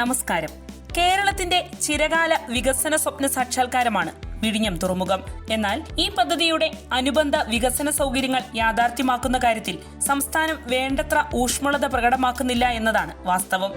നമസ്കാരം. കേരളത്തിന്റെ ചിരകാല വികസന സ്വപ്ന സാക്ഷാത്കാരമാണ് വിഴിഞ്ഞം തുറമുഖം. എന്നാൽ ഈ പദ്ധതിയുടെ അനുബന്ധ വികസന സൗകര്യങ്ങൾ യാഥാർത്ഥ്യമാക്കുന്ന കാര്യത്തിൽ സംസ്ഥാനം വേണ്ടത്ര ഊഷ്മളത പ്രകടമാക്കുന്നില്ല എന്നതാണ് വാസ്തവം.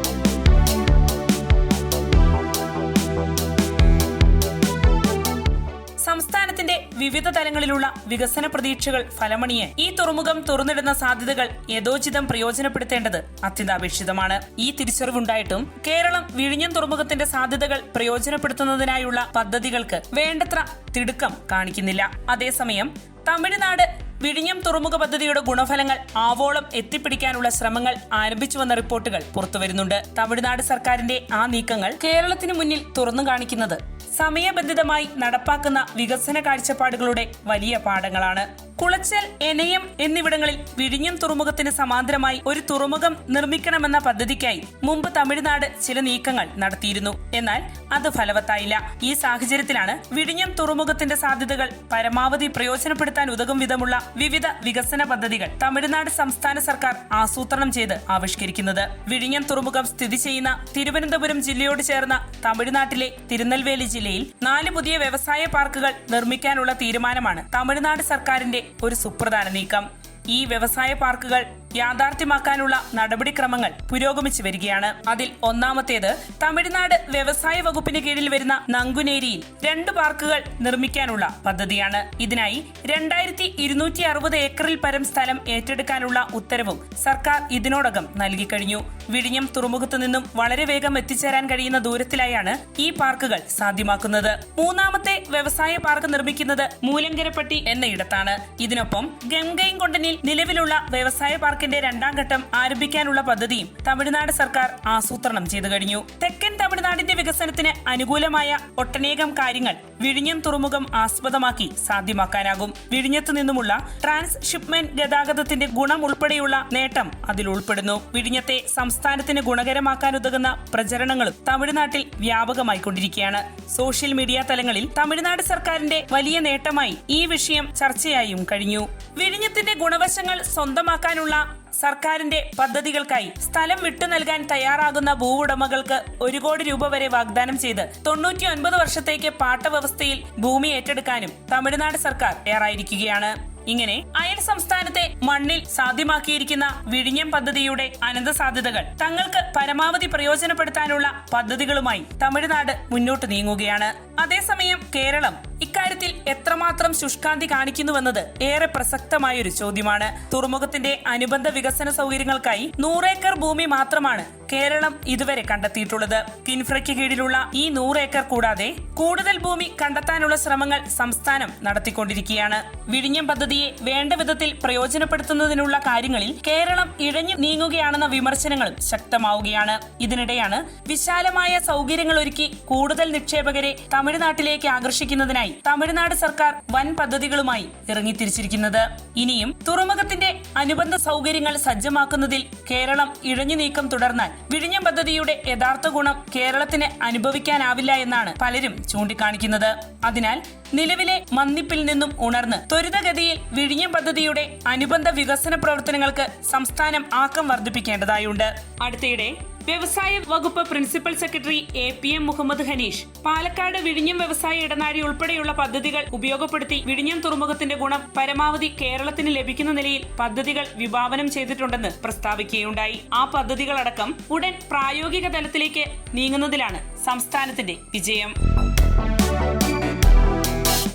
വിവിധ തലങ്ങളിലുള്ള വികസന പ്രതീക്ഷകൾ ഫലമണിയെ ഈ തുറമുഖം തുറന്നിടുന്ന സാധ്യതകൾ യഥോചിതം പ്രയോജനപ്പെടുത്തേണ്ടത് അത്യന്താപേക്ഷിതമാണ്. ഈ തിരിച്ചറിവുണ്ടായിട്ടും കേരളം വിഴിഞ്ഞം തുറമുഖത്തിന്റെ സാധ്യതകൾ പ്രയോജനപ്പെടുത്തുന്നതിനായുള്ള പദ്ധതികൾക്ക് വേണ്ടത്ര തിടുക്കം കാണിക്കുന്നില്ല. അതേസമയം തമിഴ്നാട് വിഴിഞ്ഞം തുറമുഖ പദ്ധതിയുടെ ഗുണഫലങ്ങൾ ആവോളം എത്തിപ്പിടിക്കാനുള്ള ശ്രമങ്ങൾ ആരംഭിച്ചുവെന്ന റിപ്പോർട്ടുകൾ പുറത്തുവരുന്നുണ്ട്. തമിഴ്നാട് സർക്കാരിന്റെ ആ നീക്കങ്ങൾ കേരളത്തിന് മുന്നിൽ തുറന്നു കാണിക്കുന്നത് സമയബന്ധിതമായി നടപ്പാക്കുന്ന വികസന കാഴ്ചപ്പാടുകളുടെ വലിയ പാഠങ്ങളാണ്. കുളച്ചൽ എനയം എന്നിവിടങ്ങളിൽ വിഴിഞ്ഞം തുറമുഖത്തിന് സമാന്തരമായി ഒരു തുറമുഖം നിർമ്മിക്കണമെന്ന പദ്ധതിക്കായി മുമ്പ് തമിഴ്നാട് ചില നീക്കങ്ങൾ നടത്തിയിരുന്നു. എന്നാൽ അത് ഫലവത്തായില്ല. ഈ സാഹചര്യത്തിലാണ് വിഴിഞ്ഞം തുറമുഖത്തിന്റെ സാധ്യതകൾ പരമാവധി പ്രയോജനപ്പെടുത്താൻ ഉതകും വിധമുള്ള വിവിധ വികസന പദ്ധതികൾ തമിഴ്നാട് സംസ്ഥാന സർക്കാർ ആസൂത്രണം ചെയ്ത് ആവിഷ്കരിക്കുന്നത്. വിഴിഞ്ഞം തുറമുഖം സ്ഥിതി ചെയ്യുന്ന തിരുവനന്തപുരം ജില്ലയോട് ചേർന്ന തമിഴ്നാട്ടിലെ തിരുനെൽവേലി ജില്ലയിൽ നാല് പുതിയ വ്യവസായ പാർക്കുകൾ നിർമ്മിക്കാനുള്ള തീരുമാനമാണ് തമിഴ്നാട് സർക്കാരിന്റെ ഒരു സുപ്രധാന നീക്കം. ഈ വ്യവസായ പാർക്കുകൾ യാഥാർത്ഥ്യമാക്കാനുള്ള നടപടിക്രമങ്ങൾ പുരോഗമിച്ചു വരികയാണ്. അതിൽ ഒന്നാമത്തേത് തമിഴ്നാട് വ്യവസായ വകുപ്പിന് കീഴിൽ വരുന്ന നങ്കുനേരിയിൽ രണ്ട് പാർക്കുകൾ നിർമ്മിക്കാനുള്ള പദ്ധതിയാണ്. ഇതിനായി രണ്ടായിരത്തി ഇരുന്നൂറ്റി അറുപത് ഏക്കറിൽ പരം സ്ഥലം ഏറ്റെടുക്കാനുള്ള ഉത്തരവും സർക്കാർ ഇതിനോടകം നൽകി കഴിഞ്ഞു. വിഴിഞ്ഞം തുറമുഖത്തു നിന്നും വളരെ വേഗം എത്തിച്ചേരാൻ കഴിയുന്ന ദൂരത്തിലായാണ് ഈ പാർക്കുകൾ സാധ്യമാക്കുന്നത്. മൂന്നാമത്തെ വ്യവസായ പാർക്ക് നിർമ്മിക്കുന്നത് മൂലങ്കരപ്പട്ടി എന്നയിടത്താണ്. ഇതിനൊപ്പം ഗംഗയും കൊണ്ടനിൽ നിലവിലുള്ള വ്യവസായ പാർക്കിന്റെ രണ്ടാം ഘട്ടം ആരംഭിക്കാനുള്ള പദ്ധതിയും തമിഴ്നാട് സർക്കാർ ആസൂത്രണം ചെയ്തു കഴിഞ്ഞു. തെക്കൻ തമിഴ്നാടിന്റെ വികസനത്തിന് അനുകൂലമായ ഒട്ടനേകം കാര്യങ്ങൾ വിഴിഞ്ഞം തുറമുഖം ആസ്പദമാക്കി സാധ്യമാക്കാനാകും. വിഴിഞ്ഞത്തു നിന്നുമുള്ള ട്രാൻസ് ഷിപ്മെന്റ് ഗതാഗതത്തിന്റെ ഗുണം ഉൾപ്പെടെയുള്ള നേട്ടം അതിൽ ഉൾപ്പെടുന്നു. വിഴിഞ്ഞത്തെ സംസ്ഥാനത്തിന് ഗുണകരമാക്കാനുതകുന്ന പ്രചരണങ്ങളും തമിഴ്നാട്ടിൽ വ്യാപകമായി കൊണ്ടിരിക്കുകയാണ് സോഷ്യൽ മീഡിയ തലങ്ങളിൽ തമിഴ്നാട് സർക്കാരിന്റെ വലിയ നേട്ടമായി ഈ വിഷയം ചർച്ചയായും കഴിഞ്ഞു. വിഴിഞ്ഞത്തിന്റെ ഗുണവശങ്ങൾ സ്വന്തമാക്കാനുള്ള സർക്കാരിന്റെ പദ്ധതികൾക്കായി സ്ഥലം വിട്ടു നൽകാൻ തയ്യാറാകുന്ന ഭൂവുടമകൾക്ക് ഒരു കോടി രൂപ വരെ വാഗ്ദാനം ചെയ്ത് തൊണ്ണൂറ്റി ഒൻപത് വർഷത്തേക്ക് പാട്ടവ്യവസ്ഥയിൽ ഭൂമി ഏറ്റെടുക്കാനും തമിഴ്നാട് സർക്കാർ തയ്യാറായിരിക്കുകയാണ്. ഇങ്ങനെ അയൽ സംസ്ഥാനത്തെ മണ്ണിൽ സാധ്യമാക്കിയിരിക്കുന്ന വിഴിഞ്ഞം പദ്ധതിയുടെ അനന്ത സാധ്യതകൾ തങ്ങൾക്ക് പരമാവധി പ്രയോജനപ്പെടുത്താനുള്ള പദ്ധതികളുമായി തമിഴ്നാട് മുന്നോട്ട് നീങ്ങുകയാണ്. അതേസമയം കേരളം ഇക്കാര്യത്തിൽ എത്രമാത്രം ശുഷ്കാന്തി കാണിക്കുന്നുവെന്നത് ഏറെ പ്രസക്തമായ ഒരു ചോദ്യമാണ്. തുറമുഖത്തിന്റെ അനുബന്ധ വികസന സൗകര്യങ്ങൾക്കായി നൂറേക്കർ ഭൂമി മാത്രമാണ് കേരളം ഇതുവരെ കണ്ടെത്തിയിട്ടുള്ളത്. കിൻഫ്രയ്ക്ക് കീഴിലുള്ള ഈ നൂറേക്കർ കൂടാതെ കൂടുതൽ ഭൂമി കണ്ടെത്താനുള്ള ശ്രമങ്ങൾ സംസ്ഥാനം നടത്തിക്കൊണ്ടിരിക്കുകയാണ്. വിഴിഞ്ഞം പദ്ധതിയെ വേണ്ട വിധത്തിൽ പ്രയോജനപ്പെടുത്തുന്നതിനുള്ള കാര്യങ്ങളിൽ കേരളം ഇഴഞ്ഞു നീങ്ങുകയാണെന്ന വിമർശനങ്ങളും ശക്തമാവുകയാണ്. ഇതിനിടെയാണ് വിശാലമായ സൗകര്യങ്ങൾ ഒരുക്കി കൂടുതൽ നിക്ഷേപകരെ തമിഴ്നാട്ടിലേക്ക് ആകർഷിക്കുന്നതിനായി തമിഴ്നാട് സർക്കാർ വൻ പദ്ധതികളുമായി ഇറങ്ങിത്തിരിച്ചിരിക്കുന്നത്. ഇനിയും തുറമുഖത്തിന്റെ അനുബന്ധ സൗകര്യങ്ങൾ സജ്ജമാക്കുന്നതിൽ കേരളം ഇഴഞ്ഞു നീക്കം തുടർന്നാൽ വിഴിഞ്ഞം പദ്ധതിയുടെ യഥാർത്ഥ ഗുണം കേരളത്തിന് അനുഭവിക്കാനാവില്ല എന്നാണ് പലരും ചൂണ്ടിക്കാണിക്കുന്നത്. അതിനാൽ നിലവിലെ മന്ദിപ്പിൽ നിന്നും ഉണർന്ന് ത്വരിതഗതിയിൽ വിഴിഞ്ഞം പദ്ധതിയുടെ അനുബന്ധ വികസന പ്രവർത്തനങ്ങൾക്ക് സംസ്ഥാനം ആക്കം വർദ്ധിപ്പിക്കേണ്ടതായുണ്ട്. അടുത്തിടെ വ്യവസായ വകുപ്പ് principal secretary A P M Muhammad Hanish Palakkad വിഴിഞ്ഞം വ്യവസായ ഇടനാഴി ഉൾപ്പെടെയുള്ള പദ്ധതികൾ ഉപയോഗപ്പെടുത്തി വിഴിഞ്ഞം തുറമുഖത്തിന്റെ ഗുണം പരമാവധി കേരളത്തിന് ലഭിക്കുന്ന നിലയിൽ പദ്ധതികൾ വിഭാവനം ചെയ്തിട്ടുണ്ടെന്ന് പ്രസ്താവിക്കുകയുണ്ടായി. ആ പദ്ധതികളടക്കം ഉടൻ പ്രായോഗിക തലത്തിലേക്ക് നീങ്ങുന്നതിലാണ് സംസ്ഥാനത്തിന്റെ വിജയം.